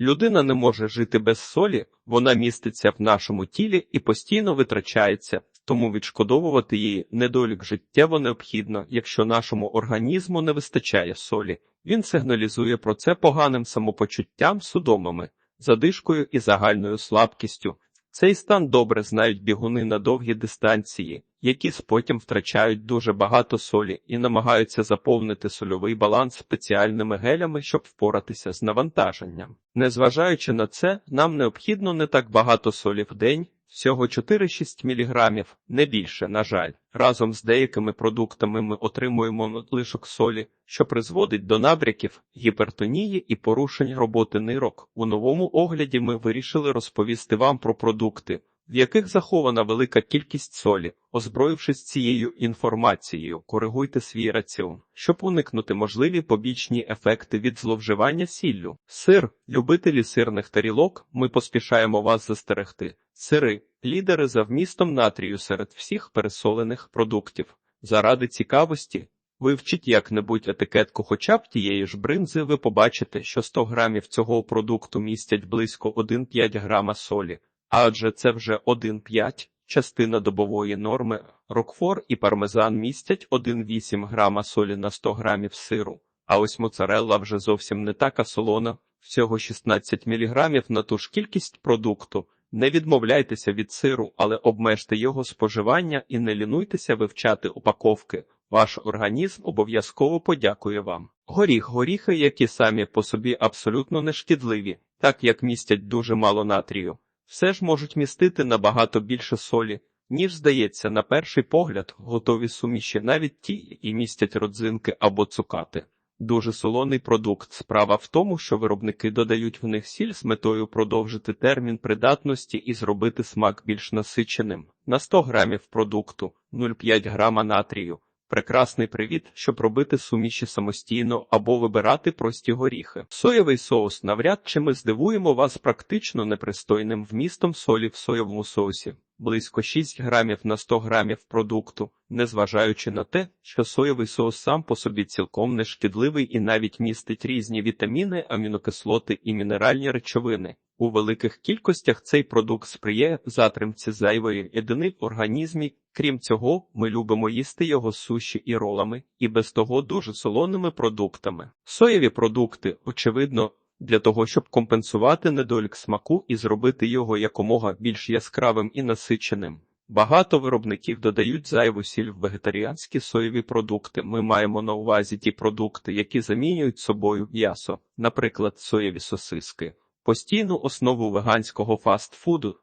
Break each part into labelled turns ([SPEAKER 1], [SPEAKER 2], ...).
[SPEAKER 1] Людина не може жити без солі, вона міститься в нашому тілі і постійно витрачається, тому відшкодовувати її недолік життєво необхідно, якщо нашому організму не вистачає солі. Він сигналізує про це поганим самопочуттям, судомами, задишкою і загальною слабкістю. Цей стан добре знають бігуни на довгі дистанції, які потім втрачають дуже багато солі і намагаються заповнити сольовий баланс спеціальними гелями, щоб впоратися з навантаженням. Незважаючи на це, нам необхідно не так багато солі в день, всього 4-6 мг, не більше, на жаль. Разом з деякими продуктами ми отримуємо надлишок солі, що призводить до набряків, гіпертонії і порушень роботи нирок. У новому огляді ми вирішили розповісти вам про продукти, в яких захована велика кількість солі. Озброївшись цією інформацією, коригуйте свій раціон, щоб уникнути можливі побічні ефекти від зловживання сіллю. Сир, любителі сирних тарілок, ми поспішаємо вас застерегти. Сири лідери за вмістом натрію серед всіх пересолених продуктів. Заради цікавості вивчіть як-небудь етикетку хоча б тієї ж бринзи, ви побачите, що 100 грамів цього продукту містять близько 1,5 грама солі, адже це вже 1,5 частина добової норми. Рокфор і пармезан містять 1,8 грама солі на 100 грамів сиру, а ось моцарелла вже зовсім не така солона, всього 16 мг на ту ж кількість продукту. Не відмовляйтеся від сиру, але обмежте його споживання і не лінуйтеся вивчати упаковки. Ваш організм обов'язково подякує вам. Горіх горіхи, які самі по собі абсолютно не шкідливі, так як містять дуже мало натрію, все ж можуть містити набагато більше солі, ніж здається, на перший погляд, готові суміші навіть ті, і містять родзинки або цукати. Дуже солоний продукт. Справа в тому, що виробники додають в них сіль з метою продовжити термін придатності і зробити смак більш насиченим. На 100 грамів продукту 0,5 грама натрію. Прекрасний привід, щоб робити суміші самостійно або вибирати прості горіхи. Соєвий соус навряд чи ми здивуємо вас практично непристойним вмістом солі в соєвому соусі. Близько 6 грамів на 100 грамів продукту, незважаючи на те, що соєвий соус сам по собі цілком не шкідливий і навіть містить різні вітаміни, амінокислоти і мінеральні речовини. У великих кількостях цей продукт сприяє затримці зайвої єдини в організмі. Крім цього, ми любимо їсти його суші і ролами, і без того дуже солоними продуктами. Соєві продукти, очевидно, для того, щоб компенсувати недолік смаку і зробити його якомога більш яскравим і насиченим. Багато виробників додають зайву сіль в вегетаріанські соєві продукти. Ми маємо на увазі ті продукти, які замінюють собою м'ясо, наприклад, соєві сосиски. Постійну основу веганського фастфуду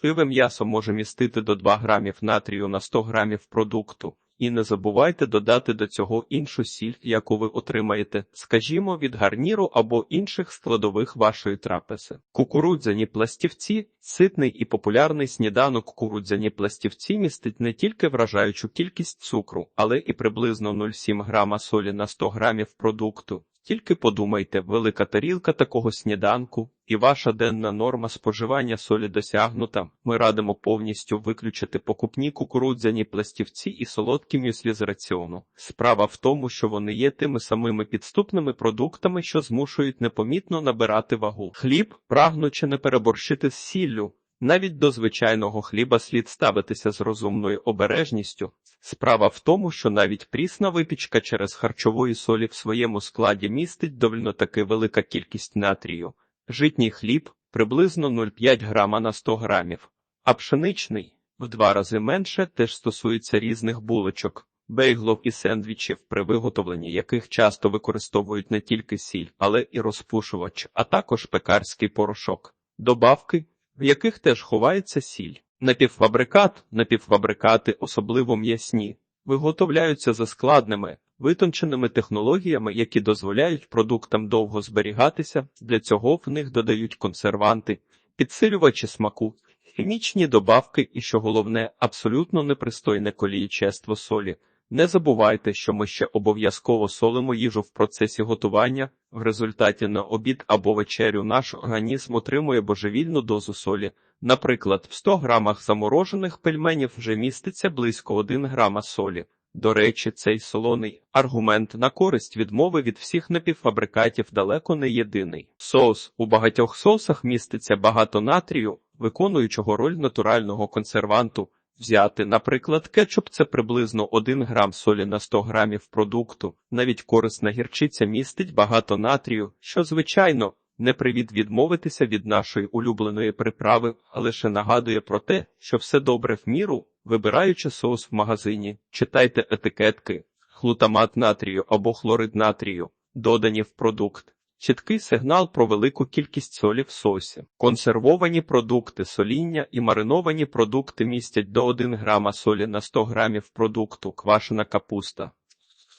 [SPEAKER 1] сиве м'ясо може містити до 2 грамів натрію на 100 грамів продукту. І не забувайте додати до цього іншу сіль, яку ви отримаєте, скажімо, від гарніру або інших складових вашої трапези. Кукурудзяні пластівці, ситний і популярний сніданок кукурудзяні пластівці містить не тільки вражаючу кількість цукру, але і приблизно 0,7 грама солі на 100 грамів продукту. Тільки подумайте, велика тарілка такого сніданку і ваша денна норма споживання солі досягнута. Ми радимо повністю виключити покупні кукурудзяні пластівці і солодкі мюслі з раціону. Справа в тому, що вони є тими самими підступними продуктами, що змушують непомітно набирати вагу. Хліб, прагнучи не переборщити з сіллю. Навіть до звичайного хліба слід ставитися з розумною обережністю. Справа в тому, що навіть прісна випічка через харчової солі в своєму складі містить довольно таки велика кількість натрію. Житній хліб приблизно 0,5 грама на 100 грамів, а пшеничний в два рази менше теж стосується різних булочок, бейглов і сендвічів, при виготовленні яких часто використовують не тільки сіль, але і розпушувач, а також пекарський порошок, добавки, в яких теж ховається сіль. Напівфабрикат, напівфабрикати, особливо м'ясні, виготовляються за складними, витонченими технологіями, які дозволяють продуктам довго зберігатися, для цього в них додають консерванти, підсилювачі смаку, хімічні добавки і, що головне, абсолютно непристойне колієчество солі. Не забувайте, що ми ще обов'язково солимо їжу в процесі готування, в результаті на обід або вечерю наш організм отримує божевільну дозу солі. Наприклад, в 100 грамах заморожених пельменів вже міститься близько 1 грама солі, До речі, цей солоний аргумент на користь відмови від всіх напівфабрикатів далеко не єдиний. Соус у багатьох соусах міститься багато натрію, виконуючого роль натурального консерванту. Взяти, наприклад, кетчуп – це приблизно 1 грам солі на 100 грамів продукту. Навіть корисна гірчиця містить багато натрію, що, звичайно, не привід відмовитися від нашої улюбленої приправи, а лише нагадує про те, що все добре в міру, вибираючи соус в магазині. Читайте етикетки, глутамат натрію або хлорид натрію, додані в продукт. Чіткий сигнал про велику кількість солі в сосі. Консервовані продукти, соління і мариновані продукти містять до 1 грама солі на 100 грамів продукту, квашена капуста,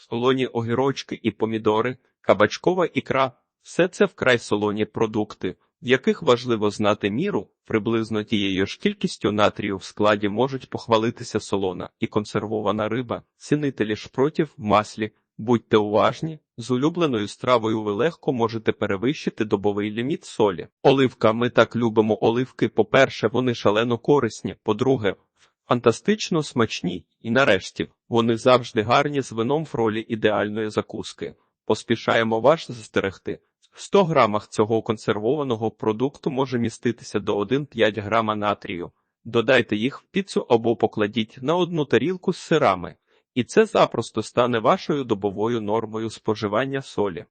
[SPEAKER 1] солоні огірочки і помідори, кабачкова ікра. Все це вкрай солоні продукти, в яких важливо знати міру, приблизно тією ж кількістю натрію в складі можуть похвалитися солона і консервована риба, цінителі шпротів в маслі. Будьте уважні, з улюбленою стравою ви легко можете перевищити добовий ліміт солі. Оливка, ми так любимо оливки. По-перше, вони шалено корисні. По-друге, фантастично смачні. І нарешті, вони завжди гарні з вином в ролі ідеальної закуски. Поспішаємо вас застерегти. В 100 грамах цього консервованого продукту може міститися до 1,5 грама натрію. Додайте їх в піцу або покладіть на одну тарілку з сирами. І це запросто стане вашою добовою нормою споживання солі.